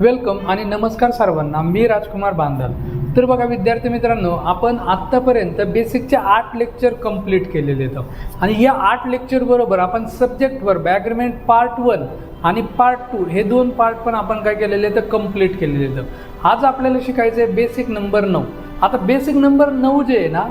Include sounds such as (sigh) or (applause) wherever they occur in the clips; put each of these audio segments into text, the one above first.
Welcome आणि नमस्कार सर्वांना मी राजकुमार बांधल तर बघा विद्यार्थी मित्रांनो आपण आत्तापर्यंत बेसिकचे आठ लेक्चर कंप्लीट केलेले आहेत. आणि या आठ लेक्चरबरोबर आपण सब्जेक्टवर बॅग्रमेंट पार्ट वन आणि पार्ट टू हे दोन पार्ट पण आपण काय केलेले तर कंप्लीट केलेले आहेत. आज आपल्याला शिकायचं आहे बेसिक नंबर नऊ. आता बेसिक नंबर नऊ जे आहे ना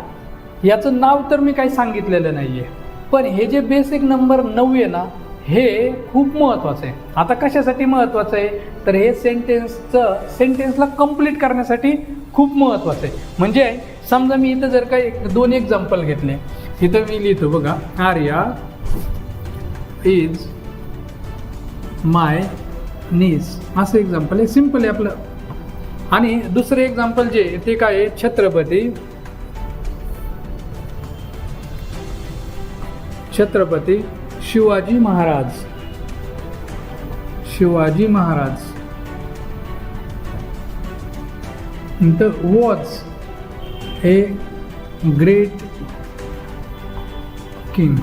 याचं नाव तर मी काही सांगितलेलं नाही आहे पण हे जे बेसिक नंबर नऊ आहे ना हे खूप महत्त्वाचं आहे. आता कशासाठी महत्त्वाचं आहे? तर हे सेंटेन्सचं सेंटेन्सला कंप्लीट करण्यासाठी खूप महत्त्वाचं आहे. म्हणजे समजा मी इथं जर का एक दोन एक्झाम्पल घेतले. इथं मी लिहितो बघा आर्या इज माय नीस असं एक्झाम्पल आहे. सिंपल आहे आपलं. आणि दुसरं एक्झाम्पल जे ते काय आहे? Chhatrapati Chhatrapati Shivaji Maharaj. Shivaji Maharaj. The was a great king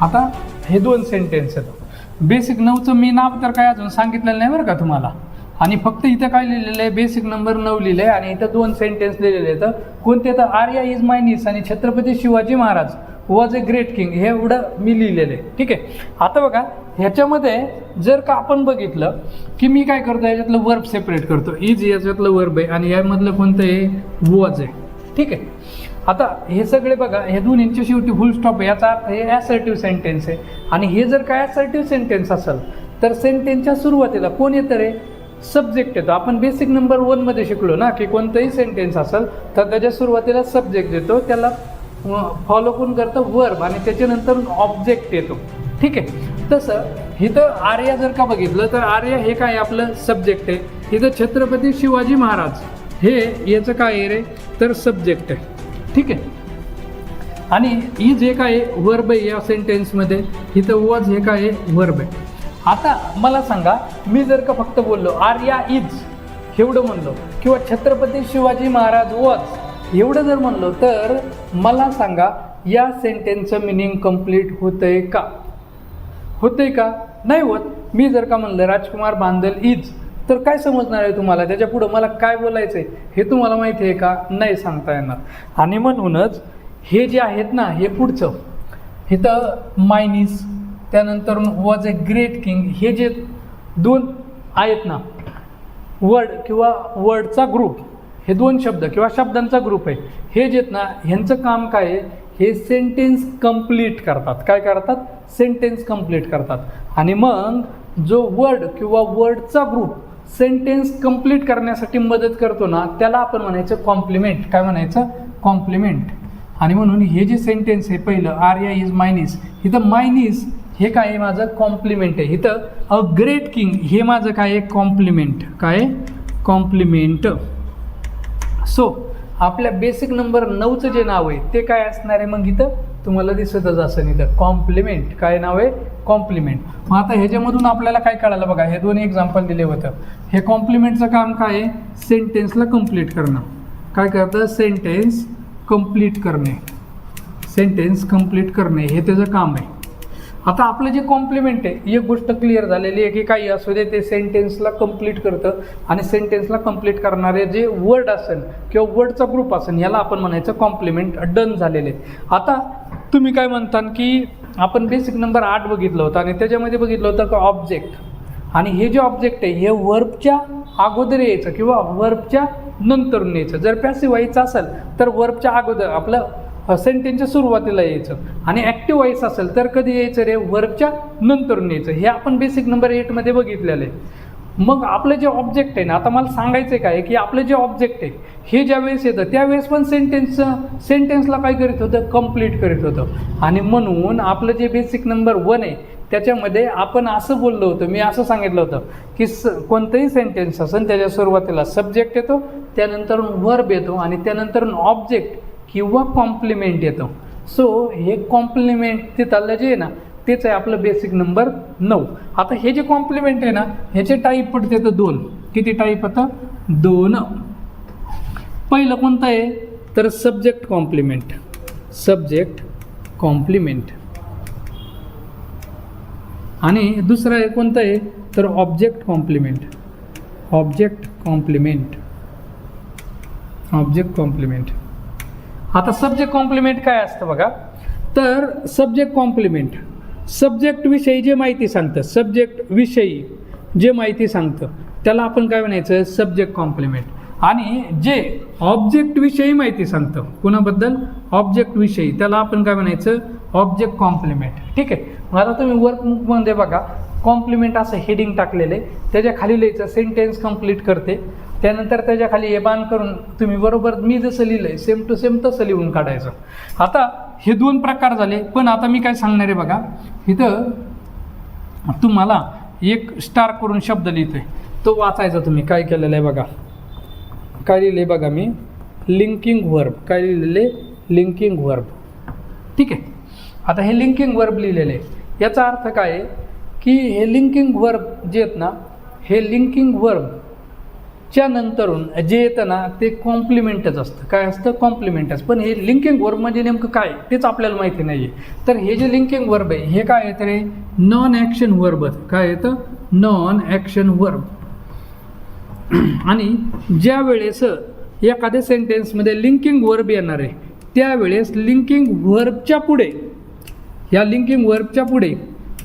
आता हे दोन सेंटेन्स आहेत. बेसिक नऊचं मी नाव तर काय अजून सांगितलेलं नाही बरं का तुम्हाला? आणि फक्त इथं काय लिहिलेलं आहे? बेसिक नंबर नऊ लिहिलं आहे आणि इथं दोन सेंटेन्स लिहिलेले आहेत. कोणते? तर आर्या इज माय निस आणि Chhatrapati Shivaji Maharaj was a great king हे एवढं मी लिहिलेलं आहे. ठीक आहे? आता बघा ह्याच्यामध्ये जर का आपण बघितलं की मी काय करतो याच्यातलं वर्ब सेपरेट करतो इज याच्यातलं वर्ब आहे आणि यामधलं कोणतं आहे? वॉज आहे. ठीक आहे? आता हे सगळे बघा हे दोन्हींच्या शेवटी फुल स्टॉप आहे. याचा अर्थ हे ॲसर्टिव्ह सेंटेन्स आहे. आणि हे जर काय ॲसर्टिव्ह सेंटेन्स असेल तर सेंटेन्सच्या सुरुवातीला कोण येतं रे? सब्जेक्ट येतो. आपण बेसिक नंबर वनमध्ये शिकलो ना की कोणतंही सेंटेन्स असेल तर त्याच्या सुरुवातीला सब्जेक्ट देतो त्याला फॉलो कोण करतं वर्ब आणि त्याच्यानंतर ऑब्जेक्ट येतो. ठीक आहे? तसं इथं आर्या जर का बघितलं तर आर्या हे काय आपलं सब्जेक्ट आहे? इथं छत्रपती शिवाजी महाराज. हे याचं काय आहे रे? तर सब्जेक्ट आहे. ठीक आहे? आणि ही जे काय आहे वर्ब आहे या सेंटेन्समध्ये इथं वॉज हे काय आहे? वर्ब आहे. आता मला सांगा मी जर का फक्त बोललो आर्या इज एवढं म्हणलो किंवा छत्रपती शिवाजी महाराज वॉज एवढं जर म्हणलो तर मला सांगा या सेंटेन्सचं मिनिंग कंप्लीट होतंय का? होतंय का? नाही होत. मी जर का म्हणलं राजकुमार बांधल इज तर काय समजणार आहे तुम्हाला? त्याच्या पुढं मला काय बोलायचं आहे हे तुम्हाला माहिती आहे का? नाही सांगता येणार. आणि म्हणूनच हे जे आहेत ना हे पुढचं इथं मायनीस त्यानंतर वॉज ए ग्रेट किंग हे जे दोन आहेत ना वर्ड किंवा वर्डचा ग्रुप हे दोन शब्द किंवा शब्दांचा ग्रुप आहे हे जे आहेत ना ह्यांचं काम काय आहे? हे सेंटेन्स कंप्लीट करतात. काय करतात? सेंटेन्स कंप्लीट करतात. आणि मग जो वर्ड किंवा वर्डचा ग्रुप सेंटेन्स कंप्लीट करण्यासाठी मदत करतो ना त्याला आपण म्हणायचं कॉम्प्लिमेंट काय म्हणायचं? कॉम्प्लिमेंट आणि म्हणून हे जे सेंटेन्स आहे पहिलं आर्या इज मायनीस इथं मायनीस हे काय आहे माझं कॉम्प्लिमेंट आहे. इथं अ ग्रेट किंग हे माझं काय आहे? कॉम्प्लिमेंट काय? कॉम्प्लिमेंट सो आपल्या बेसिक नंबर नऊचं जे नाव आहे ते काय असणार आहे मग इथं? तुम्हाला दिसतच असं इथं. कॉम्प्लिमेंट काय नाव आहे? कॉम्प्लिमेंट मग आता ह्याच्यामधून आपल्याला काय कळालं बघा? हे दोन एक्झाम्पल दिले होतं. हे कॉम्प्लिमेंटचं काम काय आहे? सेंटेन्सला कंप्लीट करणं. काय करतं? सेंटेन्स कंप्लीट करणे. सेंटेन्स कंप्लीट करणे. हे त्याचं काम आहे. आता आपलं जे कॉम्प्लिमेंट आहे एक गोष्ट क्लिअर झालेली आहे की काही असू दे ते सेंटेन्सला कंप्लीट करतं आणि सेंटेन्सला कंप्लीट करणारे जे वर्ड असेल किंवा वर्डचा ग्रुप असेल याला आपण म्हणायचं कॉम्प्लिमेंट डन झालेले आता तुम्ही काय म्हणता की आपण बेसिक नंबर आठ बघितलं होतं आणि त्याच्यामध्ये बघितलं होतं का ऑब्जेक्ट आणि हे जे ऑब्जेक्ट आहे हे वर्बच्या अगोदर यायचं किंवा वर्बच्या नंतर यायचं. जर पॅसिव्ह व्हायचं असेल तर वर्बच्या अगोदर आपलं सेंटेन्सच्या सुरुवातीला यायचं. आणि ॲक्टिव्ह व्हॉइस असेल तर कधी यायचं रे? वर्बच्या नंतरून यायचं. हे आपण बेसिक नंबर एटमध्ये बघितलेलं आहे. मग आपलं जे ऑब्जेक्ट आहे ना आता मला सांगायचं काय? की आपलं जे ऑब्जेक्ट आहे हे ज्या वेळेस येतं त्यावेळेस पण सेंटेन्सचं सेंटेन्सला काय करीत होतं? कंप्लीट करीत होतं. आणि म्हणून आपलं जे बेसिक नंबर वन आहे त्याच्यामध्ये आपण असं बोललो होतं मी असं सांगितलं होतं की स कोणतंही सेंटेन्स असेल त्याच्या सुरुवातीला सब्जेक्ट येतो त्यानंतर वर्ब येतो आणि त्यानंतर ऑब्जेक्ट किंवा कॉम्प्लिमेंट येतं. सो हे कॉम्प्लिमेंट ते चाललं जे आहे ना तेच आहे आपलं बेसिक नंबर नऊ. आता हे जे कॉम्प्लिमेंट आहे ना ह्याचे टाईप पडते तर दोन. किती टाईप आता? दोन. पहिलं कोणतं आहे? तर सब्जेक्ट कॉम्प्लिमेंट सब्जेक्ट कॉम्प्लिमेंट आणि दुसरं आहे कोणतं आहे? तर object complement object complement object complement आता सब्जेक्ट कॉम्प्लिमेंट काय असतं बघा? तर सब्जेक्ट कॉम्प्लिमेंट सब्जेक्ट विषयी जे माहिती सांगतं सब्जेक्ट विषयी जे माहिती सांगतं त्याला आपण काय म्हणायचं? सब्जेक्ट कॉम्प्लिमेंट आणि जे ऑब्जेक्ट विषयी माहिती सांगतं कुणाबद्दल? ऑब्जेक्ट विषयी. त्याला आपण काय म्हणायचं? ऑब्जेक्ट कॉम्प्लिमेंट ठीक आहे? मग आता तुम्ही वर्कबुकमध्ये बघा कॉम्प्लिमेंट असं हेडिंग टाकलेलं आहे. त्याच्याखाली लिहायचं सेंटेन्स कंप्लीट करते. त्यानंतर त्याच्याखाली एबान करून तुम्ही बरोबर मी जसं लिहिलं आहे सेम टू सेम तसं लिहून काढायचं. आता हे दोन प्रकार झाले पण आता मी काय सांगणार आहे बघा. इथं तुम्हाला एक स्टार करून शब्द लिहितो आहे तो वाचायचा तुम्ही काय केलेलं आहे बघा. काय लिहिले बघा मी? लिंकिंग वर्ब काय लिहिलेले लिंकिंग वर्ब ठीक आहे. आता हे लिंकिंग वर्ब लिहिलेले आहे. याचा अर्थ काय आहे? की हे लिंकिंग वर्ब जे आहेत ना हे लिंकिंग वर्ब नंतरून जे येतं ना ते कॉम्प्लिमेंटच असतं. काय असतं? कॉम्प्लिमेंटच पण हे लिंकिंग वर्ब म्हणजे नेमकं काय? तेच आपल्याला माहिती नाही आहे तर हे जे लिंकिंग वर्ब आहे हे काय येतं रे? नॉन ॲक्शन वर्ब काय येतं? नॉन ॲक्शन वर्ब आणि ज्या वेळेस एखाद्या सेंटेन्समध्ये लिंकिंग वर्ब येणार आहे त्यावेळेस लिंकिंग वर्बच्या पुढे या लिंकिंग वर्बच्या पुढे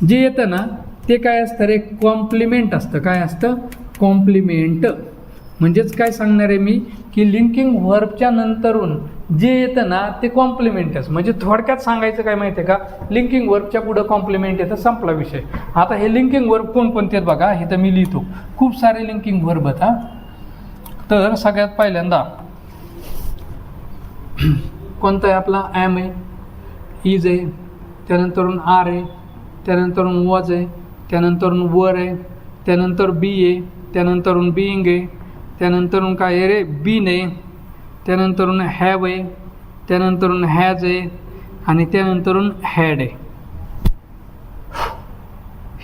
जे येतं ना ते काय असतं रे? कॉम्प्लिमेंट असतं. काय असतं? कॉम्प्लिमेंट म्हणजेच काय सांगणार आहे मी? की लिंकिंग वर्बच्या नंतरून जे येतं ना ते कॉम्प्लिमेंटच म्हणजे थोडक्यात सांगायचं काय माहिती आहे का लिंकिंग वर्बच्या पुढं कॉम्प्लिमेंट येतं संपला विषय. आता हे लिंकिंग वर्ब कोणकोणते आहेत बघा? हे तर मी लिहितो. खूप सारे लिंकिंग वर्ब आहेत हा. तर सगळ्यात पहिल्यांदा (clears throat) कोणता आहे आपला? ॲम आहे इज आहे त्यानंतरून आर आहे त्यानंतरून वॉज आहे त्यानंतरून वर आहे त्यानंतर बी आहे त्यानंतरून बिईंग आहे त्यानंतरून काय आहे रे? बीन आहे त्यानंतरून हॅव आहे. त्यानंतरून हॅज आहे. आणि त्यानंतरून हॅड आहे.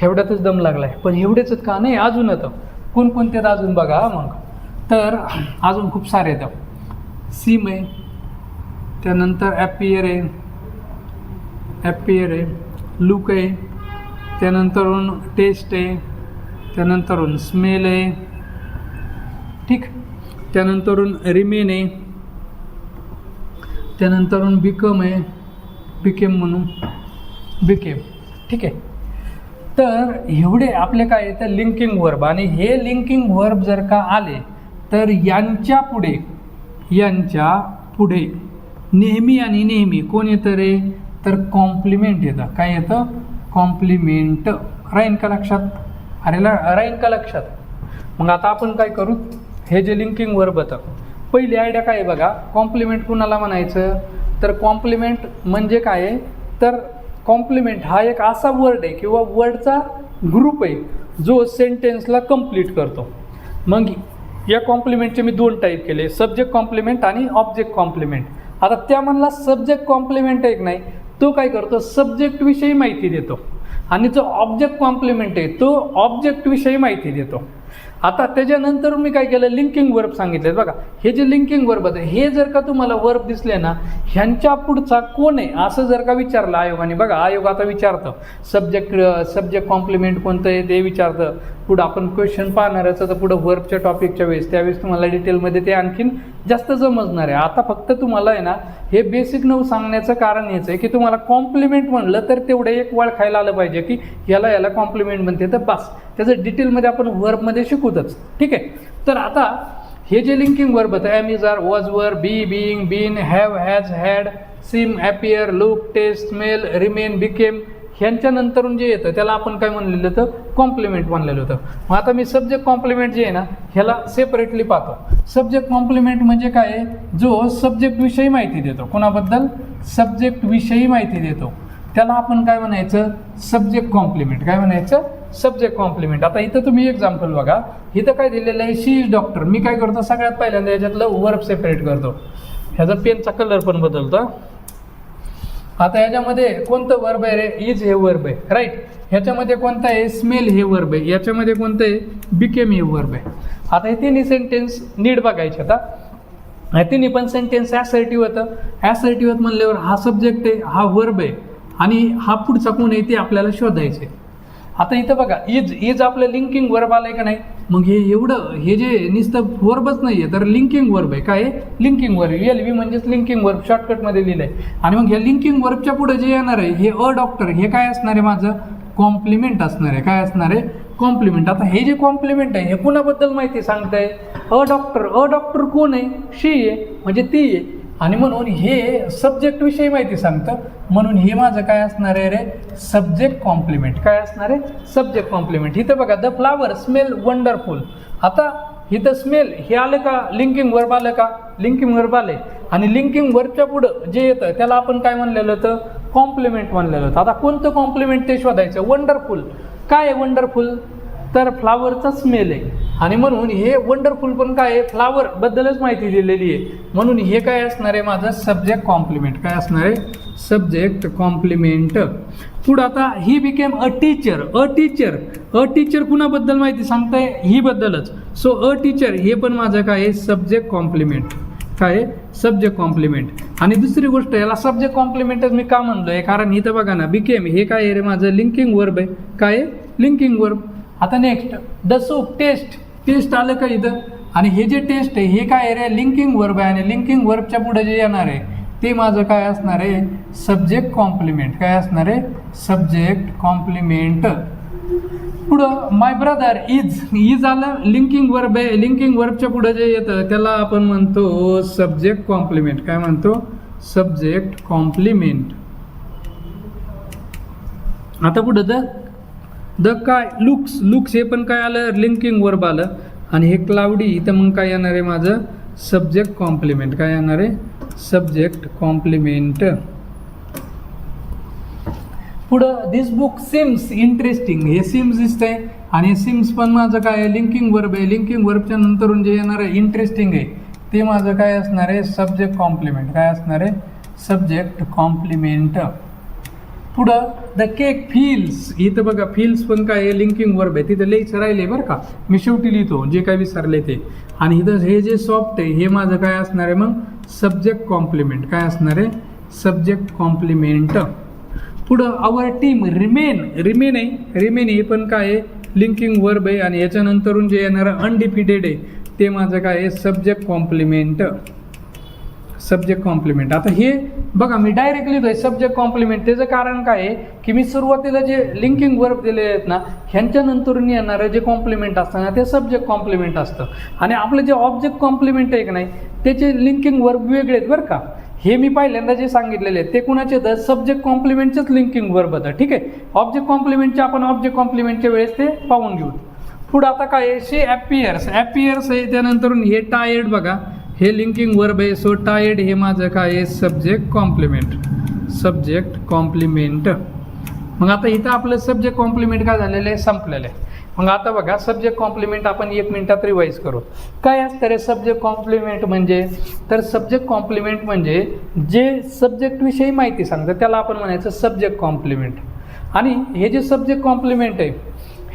एवढ्यातच दम लागला आहे पण एवढेच का? नाही अजून येतं कोणकोणते आहेत अजून बघा मग. तर अजून खूप सारे येतं सीम आहे. त्यानंतर ॲपियर आहे. ॲपियर आहे. लुक आहे. त्यानंतरून टेस्ट आहे. त्यानंतरून स्मेल आहे. ठीक. त्यानंतरून रिमेन आहे त्यानंतरून बिकम आहे बिकेम म्हणून बिकेम. ठीक आहे. तर एवढे आपले काय येतं तर लिंकिंग वर्ब आणि हे लिंकिंग वर्ब जर का आले तर यांच्या पुढे यांच्या पुढे नेहमी आणि नेहमी कोण येतं रे? तर कॉम्प्लिमेंट येतं. काय येतं? कॉम्प्लिमेंट राहीन का लक्षात? अरे ला राहीन का लक्षात? मग आता आपण काय करू? हे जे लिंकिंग वर्ब होतं. पहिली आयडिया काय आहे बघा? कॉम्प्लिमेंट कुणाला म्हणायचं? तर कॉम्प्लिमेंट म्हणजे काय आहे? तर कॉम्प्लिमेंट हा एक असा वर्ड आहे किंवा वर्डचा ग्रुप आहे जो सेंटेन्सला कंप्लीट करतो. मग या कॉम्प्लिमेंटचे मी दोन टाईप केले. सब्जेक्ट कॉम्प्लिमेंट आणि ऑब्जेक्ट कॉम्प्लिमेंट आता त्या म्हणला सब्जेक्ट कॉम्प्लिमेंट एक नाही? तो काय करतो? सब्जेक्टविषयी माहिती देतो. आणि जो ऑब्जेक्ट कॉम्प्लिमेंट आहे तो ऑब्जेक्टविषयी माहिती देतो. आता त्याच्यानंतर मी काय केलं? लिंकिंग वर्ब सांगितले. बघा हे जे लिंकिंग वर्ब आहेत हे जर का तुम्हाला वर्ब दिसले ना ह्यांच्या पुढचा कोण आहे? असं जर का विचारलं आयोगाने. बघा आयोग आता विचारतं. सब्जेक्ट सब्जेक्ट कॉम्प्लिमेंट कोणतं आहे? ते विचारतं. पुढं आपण क्वेश्चन पाहणारच तर पुढं वर्बच्या टॉपिकच्या वेळेस. त्यावेळेस तुम्हाला डिटेलमध्ये ते आणखीन जास्त जमजणार आहे. आता फक्त तुम्हाला आहे ना हे बेसिक नऊ सांगण्याचं कारण हेच आहे की तुम्हाला कॉम्प्लिमेंट म्हणलं तर तेवढं एक वळ खायला आलं पाहिजे की याला याला कॉम्प्लिमेंट म्हणते. तर बस. त्याचं डिटेलमध्ये आपण वर्बमध्ये शिकूतच. ठीक आहे? तर आता हे जे लिंकिंग वर्ब होतं am is are was were be being been have has had seem appear look taste smell remain became ह्यांच्यानंतरून जे येतं त्याला आपण काय म्हणलेलं होतं? कॉम्प्लिमेंट म्हणलेलं होतं. मग आता मी सब्जेक्ट कॉम्प्लिमेंट जे आहे ना ह्याला सेपरेटली पाहतो. सब्जेक्ट कॉम्प्लिमेंट म्हणजे काय आहे? जो सब्जेक्ट विषयी माहिती देतो. कोणाबद्दल? सब्जेक्ट विषयी माहिती देतो. त्याला आपण काय म्हणायचं? सब्जेक्ट कॉम्प्लिमेंट काय म्हणायचं? सब्जेक्ट कॉम्प्लिमेंट आता इथं तुम्ही एक्झाम्पल बघा. इथं काय दिलेलं आहे? शी इज डॉक्टर मी काय करतो? सगळ्यात पहिल्यांदा याच्यातलं वर्ब सेपरेट करतो. ह्याचा पेनचा कलर पण बदलतो. आता ह्याच्यामध्ये कोणतं वर्ब आहे रे? इज हे वर्ब आहे राईट ह्याच्यामध्ये कोणतं आहे? स्मेल हे वर्ब आहे. याच्यामध्ये कोणतं आहे? बिकेम हे वर्ब आहे. आता हे तिन्ही सेंटेन्स नीट बघायचे आता. हे तिन्ही पण सेंटेन्स ॲसर्टिव्ह होतं. ॲसर्टिव्ह होत म्हणल्यावर हा सब्जेक्ट आहे हा वर्ब आहे. आणि हा पुढचा कोण आहे ते आपल्याला शोधायचे. आता इथं बघा इज इज आपलं लिंकिंग वर्ब आलं आहे का नाही मग हे एवढं हे जे नुसतं वर्बच नाही आहे तर लिंकिंग वर्ब आहे. काय लिंकिंग वर्ब एल व्ही म्हणजेच लिंकिंग वर्ब शॉर्टकटमध्ये लिहिलं आहे आणि मग ह्या लिंकिंग वर्बच्या पुढे जे येणार आहे हे अ डॉक्टर हे काय असणार आहे माझं? कॉम्प्लिमेंट असणार आहे. काय असणार आहे? कॉम्प्लिमेंट आता हे जे कॉम्प्लिमेंट आहे हे कुणाबद्दल माहिती सांगताय? अ डॉक्टर अ डॉक्टर कोण आहे? शी आहे. म्हणजे ती आहे. आणि म्हणून हे सब्जेक्टविषयी माहिती सांगतं. म्हणून हे माझं काय असणार आहे रे? सब्जेक्ट कॉम्प्लिमेंट काय असणार आहे? सब्जेक्ट कॉम्प्लिमेंट इथं बघा द फ्लावर स्मेल वंडरफुल आता इथं स्मेल हे आलं का? लिंकिंग वर्ब आलं का? लिंकिंग वर्ब आले आणि लिंकिंग वर्बच्या पुढं जे येतं त्याला आपण काय म्हणलेलं होतं? कॉम्प्लिमेंट म्हणलेलं होतं. आता कोणतं कॉम्प्लिमेंट ते शोधायचं? वंडरफुल काय आहे वंडरफुल तर फ्लावरचा स्मेल आहे. आणि म्हणून हे वंडरफुल पण काय आहे? फ्लावर बद्दलच माहिती दिलेली आहे. म्हणून हे काय असणार आहे माझं? सब्जेक्ट कॉम्प्लिमेंट काय असणार आहे? सब्जेक्ट कॉम्प्लिमेंट पुढं आता he became a teacher a teacher a teacher कुणाबद्दल माहिती? सांगताय? ही बद्दलच. सो अ टीचर हे पण माझं काय आहे? सब्जेक्ट कॉम्प्लिमेंट काय आहे? सब्जेक्ट कॉम्प्लिमेंट आणि दुसरी गोष्ट याला सब्जेक्ट कॉम्प्लिमेंटच मी का म्हणलो आहे कारण इथं बघा ना बिकेम हे काय आहे रे माझं? लिंकिंग वर्ब आहे. काय आहे? लिंकिंग वर्ब आता next the soup taste taste आलं का इथं? आणि हे जे टेस्ट आहे हे काय आहे रे? लिंकिंग वर्ब आहे आणि लिंकिंग वर्बच्या पुढे जे येणार आहे ते माझं काय असणार आहे? सब्जेक्ट कॉम्प्लिमेंट काय असणार आहे? सब्जेक्ट कॉम्प्लिमेंट पुढं माय ब्रदर इज इज आलं लिंकिंग वर्ब आहे. लिंकिंग वर्बच्या पुढं जे येतं त्याला आपण म्हणतो सब्जेक्ट कॉम्प्लिमेंट काय म्हणतो? सब्जेक्ट कॉम्प्लिमेंट आता पुढं तर द काय लुक्स लुक्स हे पण काय आलं? लिंकिंग वर्ब आलं. आणि हे क्लाउडी इथं मग काय येणार आहे माझं? Subject complement. काय येणार आहे? Subject complement. पुढं दिस बुक सिम्स इंटरेस्टिंग हे सिम्स दिसतंय. आणि सिम्स पण माझं काय आहे? लिंकिंग वर्ब आहे. लिंकिंग वर्बच्या नंतरून जे येणार आहे इंटरेस्टिंग आहे. ते माझं काय असणार आहे? Subject complement. काय असणार आहे? Subject complement. पुढं द केक फील्स इथं बघा फील्स पण काय आहे? लिंकिंग वर्ब आहे. तिथं लिहायचं राहिले बरं का? मी शेवटी लिहितो जे काय विसरले ते. आणि इथं हे जे सॉफ्ट आहे हे माझं काय असणार आहे मग? सब्जेक्ट कॉम्प्लिमेंट काय असणार आहे? सब्जेक्ट कॉम्प्लिमेंट पुढं आवर टीम रिमेन रिमेन आहे. रिमेन हे पण काय आहे? लिंकिंग वर्ब आहे. आणि याच्यानंतरून जे येणारं अनडिफिटेड आहे ते माझं काय आहे? सब्जेक्ट कॉम्प्लिमेंट सब्जेक्ट कॉम्प्लिमेंट आता हे बघा मी डायरेक्ट लिहितोय सब्जेक्ट कॉम्प्लिमेंट त्याचं कारण काय आहे की मी सुरुवातीला जे लिंकिंग वर्ब दिले आहेत ना ह्यांच्यानंतरून येणारं जे कॉम्प्लिमेंट असतं ना ते सब्जेक्ट कॉम्प्लिमेंट असतं. आणि आपलं जे ऑब्जेक्ट कॉम्प्लिमेंट आहे की नाही त्याचे लिंकिंग वर्ब वेगळे आहेत बरं का. हे मी पहिल्यांदा जे सांगितलेले आहेत ते कुणाचे तर सब्जेक्ट कॉम्प्लिमेंटचेच लिंकिंग वर्ब होतं ठीक आहे? ऑब्जेक्ट कॉम्प्लिमेंटचे आपण ऑब्जेक्ट कॉम्प्लिमेंटच्या वेळेस ते पाहून घेऊ. पुढं आता काय आहे? शे ॲपियर्स ॲपियर्स आहे त्यानंतरून हे टायर्ड बघा. हे लिंकिंग वर्ब आहे सो टायर्ड हे माझं काय आहे? सब्जेक्ट कॉम्प्लिमेंट सब्जेक्ट कॉम्प्लिमेंट मग आता इथं आपलं सब्जेक्ट कॉम्प्लिमेंट काय झालेलं आहे? संपलेलं आहे. मग आता बघा सब्जेक्ट कॉम्प्लिमेंट आपण एक मिनिटात रिवाईज करू. काय असतं रे सब्जेक्ट कॉम्प्लिमेंट म्हणजे? तर सब्जेक्ट कॉम्प्लिमेंट म्हणजे जे सब्जेक्टविषयी माहिती सांगतं त्याला आपण म्हणायचं सब्जेक्ट कॉम्प्लिमेंट आणि हे जे सब्जेक्ट कॉम्प्लिमेंट आहे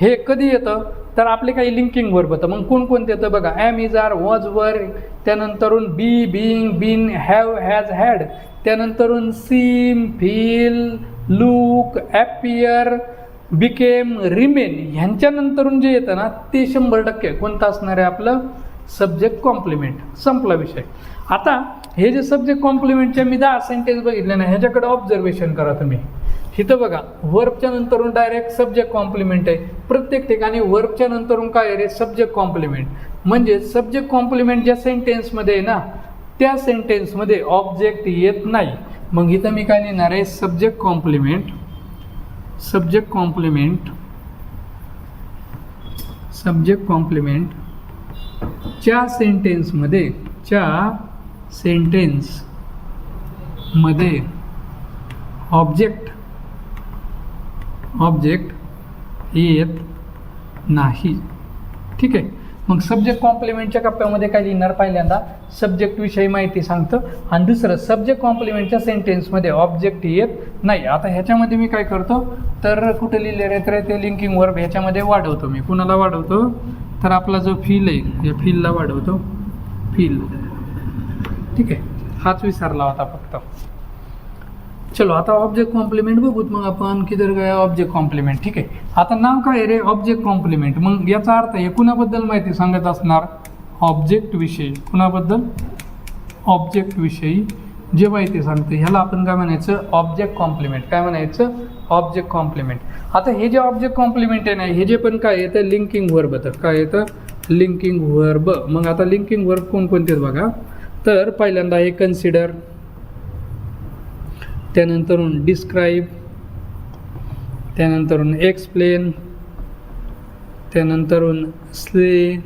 हे कधी येतं? तर आपले काही लिंकिंग वर्ब होतं मग कोणकोणते येतं बघा. Am is are was were त्यानंतरून be being been have has had त्यानंतरून seem feel look appear became remain ह्यांच्यानंतरून जे येतं ना ते शंभर टक्के. कोणतं असणार आहे आपलं? सब्जेक्ट कॉम्प्लिमेंट संपला विषय. आता हे जे सब्जेक्ट कॉम्प्लिमेंटचे मी दहा सेंटेन्स बघितले ना ह्याच्याकडे ऑब्झर्वेशन करा तुम्ही. इथं बघा वर्बच्या नंतरून डायरेक्ट सब्जेक्ट कॉम्प्लिमेंट आहे. प्रत्येक ठिकाणी वर्बच्या नंतरून काय रे? सब्जेक्ट कॉम्प्लिमेंट म्हणजे सब्जेक्ट कॉम्प्लिमेंट ज्या सेंटेन्समध्ये आहे ना त्या सेंटेन्समध्ये ऑब्जेक्ट येत नाही. मग इथं मी काय लिहिणार आहे? Subject complement subject complement subject complement च्या सेंटेन्समध्ये च्या सेंटेन्समध्ये ऑब्जेक्ट ऑब्जेक्ट येत नाही. ठीक आहे? मग सब्जेक्ट कॉम्प्लिमेंटच्या कप्प्यामध्ये काय लिहिणार पहिल्यांदा? सब्जेक्ट विषयी माहिती सांगतं. आणि दुसरं सब्जेक्ट कॉम्प्लिमेंटच्या सेंटेन्समध्ये ऑब्जेक्ट येत नाही. आता ह्याच्यामध्ये मी काय करतो? तर कुठे लिहिले रे तर ते लिंकिंग वर्ब ह्याच्यामध्ये वाढवतो मी. कुणाला वाढवतो? तर आपला जो फील आहे या फीलला वाढवतो. फील ठीक आहे? हाच विसरला होता फक्त. चलो आता ऑब्जेक्ट कॉम्प्लिमेंट बघूत मग आपण किधर गया ऑब्जेक्ट कॉम्प्लिमेंट ठीक आहे? आता नाव काय आहे रे ऑब्जेक्ट कॉम्प्लिमेंट मग याचा अर्थ आहे कुणाबद्दल माहिती सांगत असणार? ऑब्जेक्ट विषयी. कुणाबद्दल? ऑब्जेक्ट विषयी जे माहिती सांगते ह्याला आपण काय म्हणायचं? ऑब्जेक्ट कॉम्प्लिमेंट काय म्हणायचं? ऑब्जेक्ट कॉम्प्लिमेंट आता हे जे ऑब्जेक्ट कॉम्प्लिमेंट आहे ना हे जे पण काय येतं? लिंकिंग वर्ब तर काय येतं? लिंकिंग वर्ब मग आता लिंकिंग वर्ब कोणकोणते आहेत बघा? तर पहिल्यांदा हे कन्सिडर त्यानंतरून डिस्क्राईब त्यानंतरून एक्सप्लेन त्यानंतरून स्ले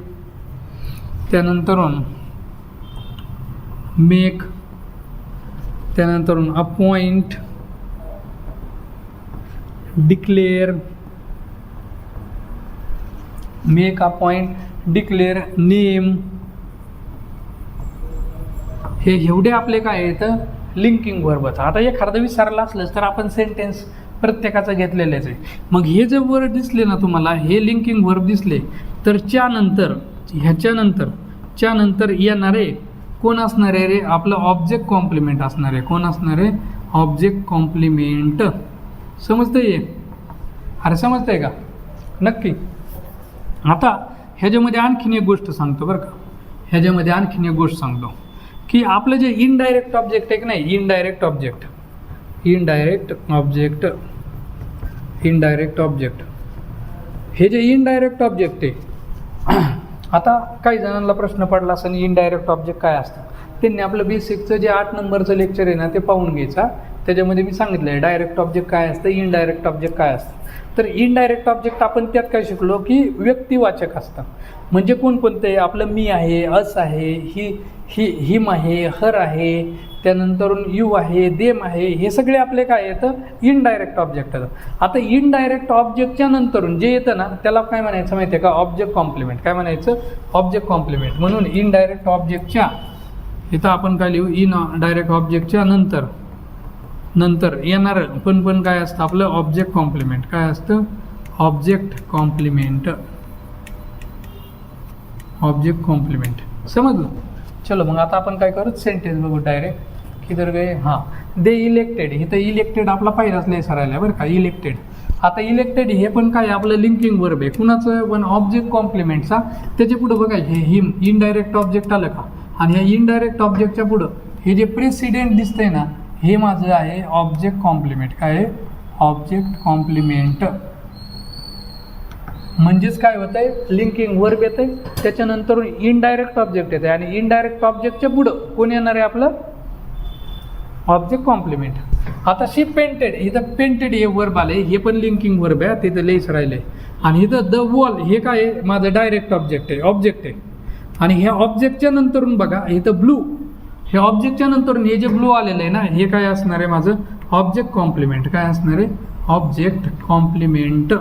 त्यानंतरून make त्यानंतरून appoint declare make appoint declare name हे एवढे आपले काय येतं लिंकिंग वर्बच आता एखादं विसरलं असलंच तर आपण सेंटेन्स प्रत्येकाचं घेतलेलेच आहे. मग हे जे वर्ड दिसले ना तुम्हाला हे लिंकिंग वर्ब दिसले तर च्यानंतर ह्याच्यानंतर च्यानंतर येणारे कोण असणार आहे रे? आपलं ऑब्जेक्ट कॉम्प्लिमेंट असणार. आहे कोण असणार? आहे ऑब्जेक्ट कॉम्प्लिमेंट समजतंय? हे? अरे समजतंय का? नक्की. आता ह्याच्यामध्ये आणखीन एक गोष्ट सांगतो बरं का. ह्याच्यामध्ये आणखीन एक गोष्ट सांगतो. की आपलं जे इनडायरेक्ट ऑब्जेक्ट आहे की नाही? Indirect object indirect object indirect object हे जे इनडायरेक्ट ऑब्जेक्ट आहे (clears throat) आता काही जणांना प्रश्न पडला असं इनडायरेक्ट ऑब्जेक्ट काय असतं? त्यांनी आपलं बेसिकचं जे आठ नंबरचं लेक्चर आहे ना ते पाहून घ्यायचा. त्याच्यामध्ये मी सांगितलं आहे डायरेक्ट ऑब्जेक्ट काय असतं? इनडायरेक्ट ऑब्जेक्ट काय असतं? तर इनडायरेक्ट ऑब्जेक्ट आपण त्यात काय शिकलो की व्यक्तिवाचक असतं. म्हणजे कोणकोणते? आपलं मी आहे अस आहे ही ही हिम आहे हर आहे त्यानंतर यू आहे देम आहे हे सगळे आपले काय येतं इनडायरेक्ट ऑब्जेक्ट येतं आता इनडायरेक्ट ऑब्जेक्टच्या नंतरून जे येतं ना त्याला काय म्हणायचं माहिती आहे का? ऑब्जेक्ट कॉम्प्लिमेंट काय म्हणायचं? ऑब्जेक्ट कॉम्प्लिमेंट म्हणून इनडायरेक्ट ऑब्जेक्टच्या इथं आपण काय लिहू? इन डायरेक्ट ऑब्जेक्टच्या नंतर नंतर येणार पण पण काय असतं आपलं? ऑब्जेक्ट कॉम्प्लिमेंट काय असतं? ऑब्जेक्ट कॉम्प्लिमेंट ऑब्जेक्ट कॉम्प्लिमेंट समजलं? चलो मग आता आपण काय करू सेंटेन्स बघू डायरेक्ट की तर गे हां. दे इलेक्टेड हे तर इलेक्टेड आपला पहिलाच नाही सरायला बरं का इलेक्टेड आता इलेक्टेड हे पण काय आपलं लिंकिंग वर्ब आहे. कुणाचं? पण ऑब्जेक्ट कॉम्प्लिमेंटचा त्याच्या पुढं बघा हे हिम इनडायरेक्ट ऑब्जेक्ट आलं का? आणि ह्या इनडायरेक्ट ऑब्जेक्टच्या पुढं हे जे प्रेसिडेंट दिसतंय ना हे माझं आहे ऑब्जेक्ट कॉम्प्लिमेंट काय आहे? ऑब्जेक्ट कॉम्प्लिमेंट म्हणजेच काय होत आहे लिंकिंग वर्ब येते त्याच्यानंतर इनडायरेक्ट ऑब्जेक्ट येते आणि इनडायरेक्ट ऑब्जेक्टच्या पुढं कोण येणार आहे आपलं? ऑब्जेक्ट कॉम्प्लिमेंट आता शी पेंटेड इथं पेंटेड हे वर्ब आले हे पण लिंकिंग वर्ब आहे. तिथं लेस राहिले आणि इथं द वॉल हे काय आहे? माझं डायरेक्ट ऑब्जेक्ट आहे. ऑब्जेक्ट आहे. आणि ह्या ऑब्जेक्टच्या नंतरून बघा इथं ब्लू हे ऑब्जेक्टच्या नंतरून हे जे ब्लू आलेलं आहे ना हे काय असणार आहे माझं? ऑब्जेक्ट कॉम्प्लिमेंट काय असणार आहे? ऑब्जेक्ट कॉम्प्लिमेंट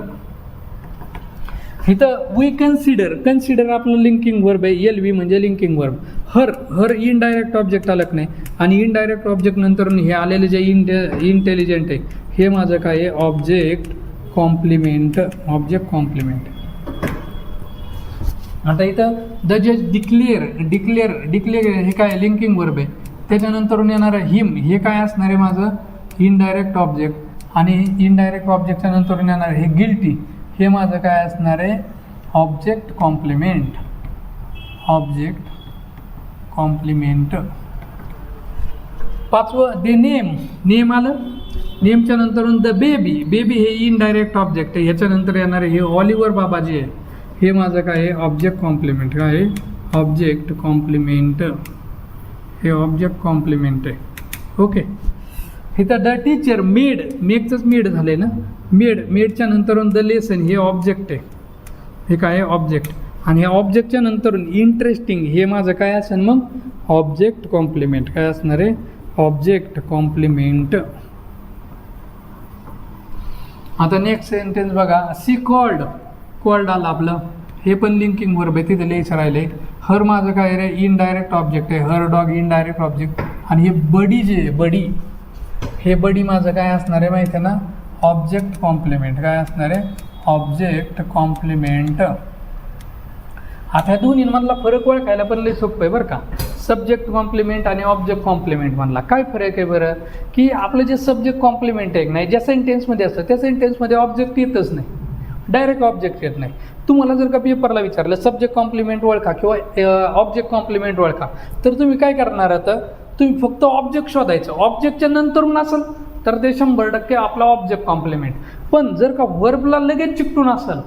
इथं वी कन्सिडर कन्सिडर आपलं लिंकिंग वर्ब आहे एल व्ही म्हणजे linking verb her her indirect object आलं नाही? आणि इनडायरेक्ट ऑब्जेक्ट नंतर हे आलेले जे इंटे इंटेलिजंट आहे हे माझं काय आहे? ऑब्जेक्ट कॉम्प्लिमेंट ऑब्जेक्ट कॉम्प्लिमेंट आता इथं द जज डिक्लेअर डिक्लेअर डिक्लेअर हे काय लिंकिंग वर्ब आहे. त्याच्यानंतरून येणारं हिम हे काय असणार आहे माझं? इनडायरेक्ट ऑब्जेक्ट आणि इनडायरेक्ट ऑब्जेक्टच्या नंतर येणार हे गिल्टी हे माझं काय असणार आहे? ऑब्जेक्ट कॉम्प्लिमेंट ऑब्जेक्ट कॉम्प्लिमेंट पाचवं दे नेम नेम आलं? नेमच्या नंतरून द बेबी बेबी हे इनडायरेक्ट ऑब्जेक्ट आहे. ह्याच्यानंतर येणारे हे ऑलिव्हर बाबाजी आहे. हे माझं काय आहे? ऑब्जेक्ट कॉम्प्लिमेंट काय आहे? ऑब्जेक्ट कॉम्प्लिमेंट हे ऑब्जेक्ट कॉम्प्लिमेंट आहे. ओके इथं द टीचर मेड मेकचंच मेड झालं ना? मेड मेडच्या नंतरून द लेसन हे ऑब्जेक्ट आहे. हे काय आहे? ऑब्जेक्ट आणि ह्या ऑब्जेक्टच्या नंतरून इंटरेस्टिंग हे माझं काय असेल मग? ऑब्जेक्ट कॉम्प्लिमेंट काय असणार आहे? ऑब्जेक्ट कॉम्प्लिमेंट आता नेक्स्ट सेंटेन्स बघा. सी कॉल्ड कॉल्ड आलं आपलं. हे पण लिंकिंग बरोबर आहे. तिथे लिहायचं राहिले हर माझं काय रे इनडायरेक्ट ऑब्जेक्ट आहे. हर डॉग इनडायरेक्ट ऑब्जेक्ट आणि हे बडी जे आहे बडी हे बडी माझं काय असणार आहे माहिती आहे ना? ऑब्जेक्ट कॉम्प्लिमेंट काय असणार आहे? ऑब्जेक्ट कॉम्प्लिमेंट आता ह्या दोन्हीमधला फरक ओळखायला पण लई सोपं आहे बरं का. सब्जेक्ट कॉम्प्लिमेंट आणि ऑब्जेक्ट कॉम्प्लिमेंट म्हणला. काय फरक आहे बरं? की आपलं जे सब्जेक्ट कॉम्प्लिमेंट आहे नाही ज्या सेंटेन्समध्ये असतं त्या सेंटेन्समध्ये ऑब्जेक्ट येतच नाही. डायरेक्ट ऑब्जेक्ट येत नाही. तुम्हाला जर का पेपरला विचारलं सब्जेक्ट कॉम्प्लिमेंट ओळखा किंवा ऑब्जेक्ट कॉम्प्लिमेंट ओळखा तर तुम्ही काय करणार आता? तुम्ही फक्त ऑब्जेक्ट शोधायचं. ऑब्जेक्टच्या नंतरून असेल तर ते शंभर टक्के आपला ऑब्जेक्ट कॉम्प्लिमेंट पण जर का वर्बला लगेच चिकटून असेल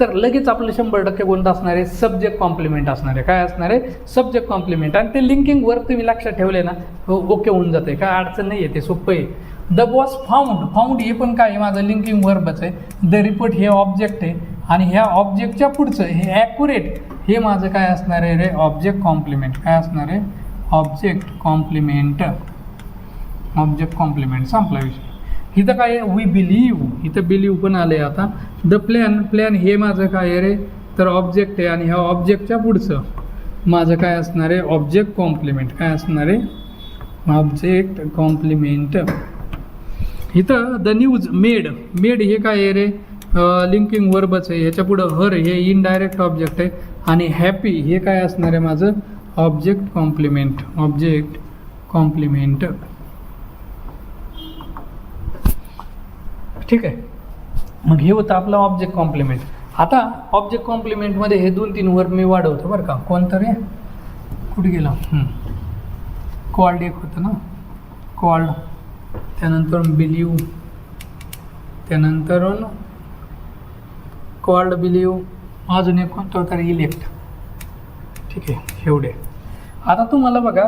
तर लगेच आपले शंभर टक्के कोणतं असणार आहे? सब्जेक्ट कॉम्प्लिमेंट असणार आहे. काय असणार आहे? सब्जेक्ट कॉम्प्लिमेंट आणि ते लिंकिंग वर्क तुम्ही लक्षात ठेवले ना हो, ओके होऊन जाते काय अडचण नाही आहे ते सोपं आहे. द वॉज फाउंड फाउंड हे पण काय आहे? माझं लिंकिंग वर्बच आहे. द रिपोर्ट हे ऑब्जेक्ट आहे. आणि ह्या ऑब्जेक्टच्या पुढचं हे ॲक्युरेट हे माझं काय असणार आहे रे? ऑब्जेक्ट कॉम्प्लिमेंट काय असणार आहे? ऑब्जेक्ट कॉम्प्लिमेंट ऑब्जेक्ट कॉम्प्लिमेंट संपला विषय. इथं काय आहे? वी बिलीव इथं बिलीव पण आले आता. द प्लॅन प्लॅन हे माझं काय आहे रे? तर ऑब्जेक्ट आहे आणि ह्या ऑब्जेक्टच्या पुढचं माझं काय असणार आहे? ऑब्जेक्ट कॉम्प्लिमेंट काय असणार आहे? ऑब्जेक्ट कॉम्प्लिमेंट इथं द न्यूज मेड मेड हे काय आहे रे? लिंकिंग वर्बच आहे. ह्याच्या पुढं हर हे इनडायरेक्ट ऑब्जेक्ट आहे. आणि हॅपी हे काय असणार आहे माझं? Object complement object complement. ठीक आहे. मग हे होतं आपलं ऑब्जेक्ट कॉम्प्लिमेंट. आता ऑब्जेक्ट कॉम्प्लिमेंटमध्ये हे दोन तीन वर्ग मी वाढवतो बरं का. कोणतं रे? कुठे गेला? कॉल्ड एक होतं ना? कॉल्ड त्यानंतर बिलीव त्यानंतर कॉल्ड बिलीव अजून एक कोणतं तर इलेक्ट ठीक आहे. एवढे. आता तुम्हाला बघा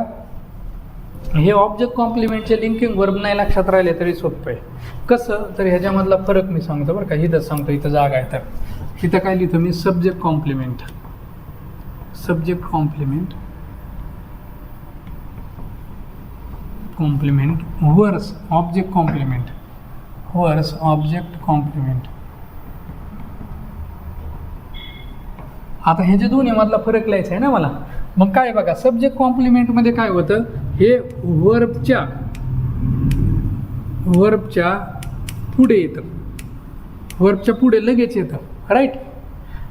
हे ऑब्जेक्ट कॉम्प्लिमेंटचे लिंकिंग वर्ब नाही लक्षात राहिले तरी सोपं आहे. कसं? तर ह्याच्यामधला फरक मी सांगतो बरं का. इथं सांगतो इथं जागा आहे तर. इथं काय लिहितो मी? Subject complement subject complement complement versus object complement versus object complement आता हे जे दोन्ही मधला फरक लिहायचा आहे ना मला? मग काय बघा सब्जेक्ट कॉम्प्लिमेंटमध्ये काय होतं? हे वर्बच्या वर्बच्या पुढे येतं. वर्बच्या पुढे लगेच येतं. राईट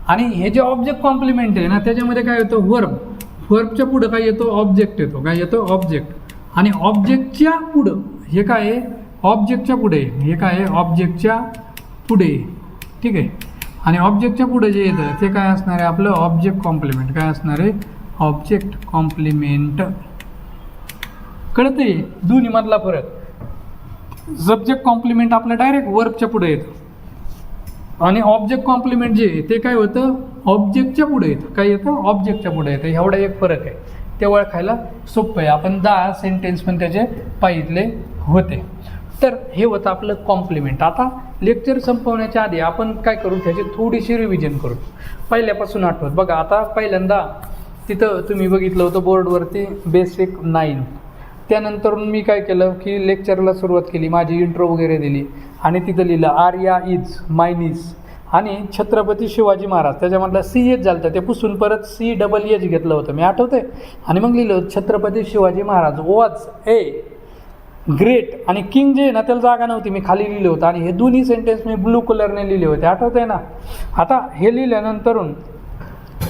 आणि हे जे ऑब्जेक्ट कॉम्प्लिमेंट आहे ना त्याच्यामध्ये काय येतं? वर्ब वर्बच्या पुढं काय येतो? ऑब्जेक्ट येतो. काय येतो? ऑब्जेक्ट आणि ऑब्जेक्टच्या पुढं हे काय आहे? ऑब्जेक्टच्या पुढे. हे काय आहे? ऑब्जेक्टच्या पुढे. ठीक आहे? आणि ऑब्जेक्टच्या पुढे जे येतं ते काय असणार आहे आपलं? ऑब्जेक्ट कॉम्प्लिमेंट काय असणार आहे? Object complement. कळतंय? दोन्ही मधला फरक. सब्जेक्ट कॉम्प्लिमेंट आपलं डायरेक्ट वर्बच्या पुढे येतं. आणि ऑब्जेक्ट कॉम्प्लिमेंट जे आहे ते काय होतं? ऑब्जेक्टच्या पुढे येतं. काय येतं? ऑब्जेक्टच्या पुढे येतं. एवढा एक फरक आहे. ते ओळखायला सोपं आहे. आपण दहा सेंटेन्स पण त्याचे पाहितले होते. तर हे होतं आपलं कॉम्प्लिमेंट. आता लेक्चर संपवण्याच्या आधी आपण काय करू? त्याची थोडीशी रिव्हिजन करू. पहिल्यापासून आठवत. बघा आता पहिल्यांदा तिथं तुम्ही बघितलं होतं बोर्डवरती बेसिक नाईन त्यानंतर मी काय केलं की लेक्चरला सुरुवात केली माझी इंट्रो वगैरे दिली. आणि तिथं लिहिलं आर्या इज मायनीज आणि छत्रपती शिवाजी महाराज त्याच्यामधलं सी एच झालं ते पुसून परत सी डबल एच घेतलं होतं. मी आठवते आणि मग लिहिलं Chhatrapati Shivaji Maharaj was a great आणि किंग जे आहे ना त्याला जागा नव्हती. मी खाली लिहिलं होतं. आणि हे दोन्ही सेंटेन्स मी ब्लू कलरने लिहिले होते. आठवत आहे ना? आता हे लिहिल्यानंतरून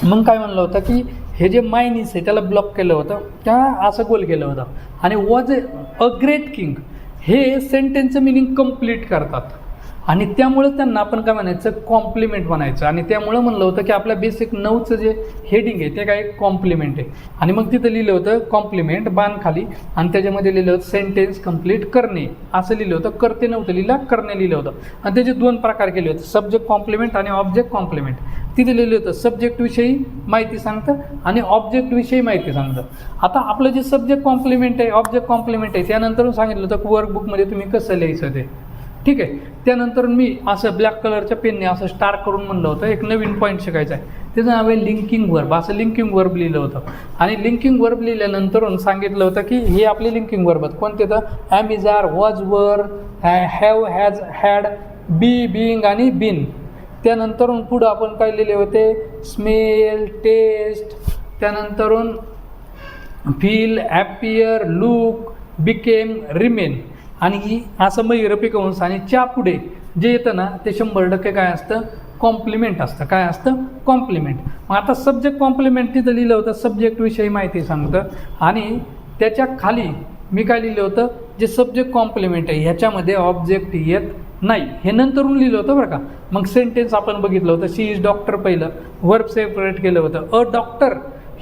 मग काय म्हणलं होतं की हे जे मायनीस आहे त्याला ब्लॉक केलं होतं. त्या असं गोल केलं होतं. आणि वॉज अ ग्रेट किंग. हे सेंटेन्सचं मिनिंग कंप्लीट करतात. आणि त्यामुळं त्यांना आपण काय म्हणायचं कॉम्प्लिमेंट म्हणायचं. आणि त्यामुळं म्हणलं होतं की आपल्या बेसिक नऊचं जे हेडिंग आहे ते काय कॉम्प्लिमेंट आहे. आणि मग तिथं लिहिलं होतं कॉम्प्लिमेंट बाणखाली. आणि त्याच्यामध्ये लिहिलं होतं सेंटेन्स कंप्लीट करणे. असं लिहिलं होतं करते नव्हतं लिहिलं करणे लिहिलं होतं. आणि त्याचे दोन प्रकार केले होते सब्जेक्ट कॉम्प्लिमेंट आणि ऑब्जेक्ट कॉम्प्लिमेंट तिथे लिहिलं होतं सब्जेक्टविषयी माहिती सांगतं आणि ऑब्जेक्टविषयी माहिती सांगतं. आता आपलं जे सब्जेक्ट कॉम्प्लिमेंट आहे ऑब्जेक्ट कॉम्प्लिमेंट आहे त्यानंतर सांगितलं होतं वर्कबुकमध्ये तुम्ही कसं लिहायचं ते. ठीक आहे. त्यानंतर मी असं ब्लॅक कलरच्या पेनने असं स्टार करून म्हणलं होतं. एक नवीन पॉईंट शिकायचा आहे. त्याचं नाव आहे लिंकिंग वर्ब असं लिंकिंग वर्ब लिहिलं होतं. आणि लिंकिंग वर्ब लिहिल्यानंतर सांगितलं होतं की हे आपले लिंकिंग वर्ब आहेत. कोणते तर? Am is are was were have has had be being आणि बिन त्यानंतर पुढं आपण काय लिहिले होते? Smell taste त्यानंतरून feel appear look became remain आणि असं मैर वंश आणि च्या पुढे जे येतं ना ते शंभर टक्के काय असतं? कॉम्प्लिमेंट असतं. काय असतं? कॉम्प्लिमेंट मग आता सब्जेक्ट कॉम्प्लिमेंट तिथं लिहिलं होतं. सब्जेक्टविषयी माहिती सांगतं. आणि त्याच्याखाली मी काय लिहिलं होतं? जे सब्जेक्ट कॉम्प्लिमेंट आहे ह्याच्यामध्ये ऑब्जेक्ट येत नाही. हे नंतरून लिहिलं होतं बरं का. मग सेंटेन्स आपण बघितलं होतं. शी इज डॉक्टर पहिलं. वर्ब सेपरेट केलं होतं. अ डॉक्टर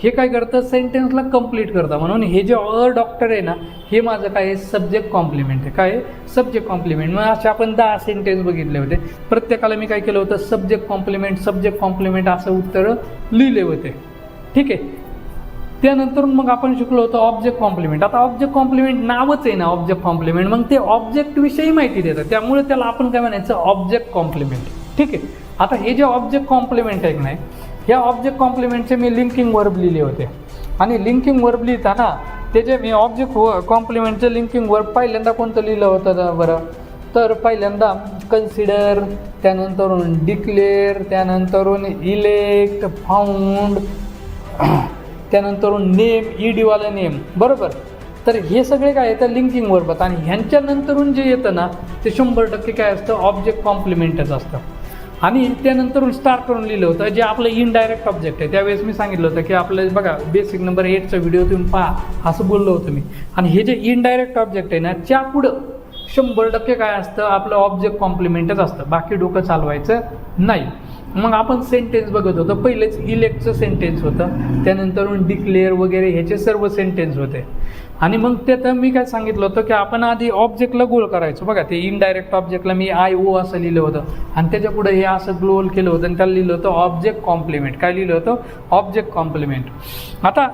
हे काय करतं सेंटेन्सला कंप्लीट करतं म्हणून हे जे अ डॉक्टर आहे ना हे माझं काय आहे? सब्जेक्ट कॉम्प्लिमेंट आहे. काय सब्जेक्ट कॉम्प्लिमेंट मग असे आपण दहा सेंटेन्स बघितले होते. प्रत्येकाला मी काय केलं होतं? सब्जेक्ट कॉम्प्लिमेंट सब्जेक्ट कॉम्प्लिमेंट असं उत्तरं लिहिले होते. ठीक आहे? त्यानंतर मग आपण शिकलो होतो ऑब्जेक्ट कॉम्प्लिमेंट आता ऑब्जेक्ट कॉम्प्लिमेंट नावच आहे ना ऑब्जेक्ट कॉम्प्लिमेंट मग ते ऑब्जेक्टविषयी माहिती देतं त्यामुळे त्याला आपण काय म्हणायचं? ऑब्जेक्ट कॉम्प्लिमेंट ठीक आहे? आता हे जे ऑब्जेक्ट कॉम्प्लिमेंट आहे की नाही ह्या ऑब्जेक्ट कॉम्प्लिमेंटचे मी लिंकिंग वर्ब लिहिले होते. आणि लिंकिंग वर्ब लिहिताना त्याचे मी ऑब्जेक्ट कॉम्प्लिमेंटचे लिंकिंग वर्ब पहिल्यांदा कोणतं लिहिलं होतं बरं? तर पहिल्यांदा कन्सिडर त्यानंतरून डिक्लेअर त्यानंतरून इलेक्ट फाउंड (clears throat) त्यानंतरून नेम ई डीवाला नेम बरोबर? तर हे सगळे काय येतं? लिंकिंग वर्बत आणि ह्यांच्यानंतरून जे येतं ना ते शंभर टक्के काय असतं? ऑब्जेक्ट कॉम्प्लिमेंटच असतं. आणि त्यानंतर स्टार्ट करून लिहिलं होतं जे आपलं इनडायरेक्ट ऑब्जेक्ट आहे. त्यावेळेस मी सांगितलं होतं की आपलं बघा बेसिक नंबर एटचा व्हिडिओ तुम्ही पहा असं बोललो होतो मी. आणि हे जे इनडायरेक्ट ऑब्जेक्ट आहे ना त्या पुढं शंभर टक्के काय असतं आपलं ऑब्जेक्ट कॉम्प्लिमेंटच असतं. बाकी डोकं चालवायचं नाही. मग आपण सेंटेन्स बघत होतो. पहिलेच इलेक्टचं सेंटेन्स होतं. त्यानंतर डिक्लेअर वगैरे ह्याचे सर्व सेंटेन्स होते. आणि मग ते तर मी काय सांगितलं होतं की आपण आधी ऑब्जेक्टला गोल करायचो. बघा ते इनडायरेक्ट ऑब्जेक्टला मी आय ओ असं लिहिलं होतं. आणि त्याच्या पुढे हे असं ग्लोल केलं होतं आणि त्याला लिहिलं होतं ऑब्जेक्ट कॉम्प्लिमेंट काय लिहिलं होतं? ऑब्जेक्ट कॉम्प्लिमेंट आता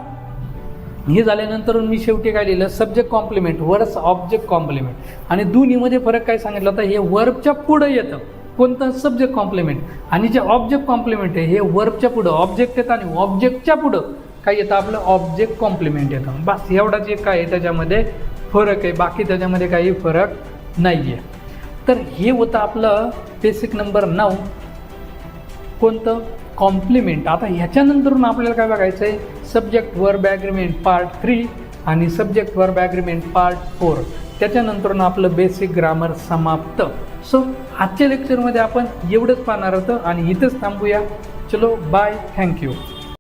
हे झाल्यानंतर मी शेवटी काय लिहिलं? Subject complement versus object complement आणि दोन्हीमध्ये फरक काय सांगितलं होतं? हे वर्बच्या पुढं येतं. कोणतं? सब्जेक्ट कॉम्प्लिमेंट आणि जे ऑब्जेक्ट कॉम्प्लिमेंट आहे हे वर्बच्या पुढं ऑब्जेक्ट येतं आणि ऑब्जेक्टच्या पुढं. काय येतं आपलं ऑब्जेक्ट कॉम्प्लिमेंट येतं. बस एवढाच एक काय आहे. त्याच्यामध्ये फरक आहे. बाकी त्याच्यामध्ये काही फरक नाही आहे तर हे होतं आपलं बेसिक नंबर नऊ. कोणतं? कॉम्प्लिमेंट आता ह्याच्यानंतरून आपल्याला काय बघायचं आहे subject verb agreement part three आणि subject verb agreement part four त्याच्यानंतरून आपलं बेसिक ग्रामर समाप्त. सो आजच्या लेक्चरमध्ये आपण एवढंच पाहणार होतं आणि इथंच थांबूया. चलो बाय थँक्यू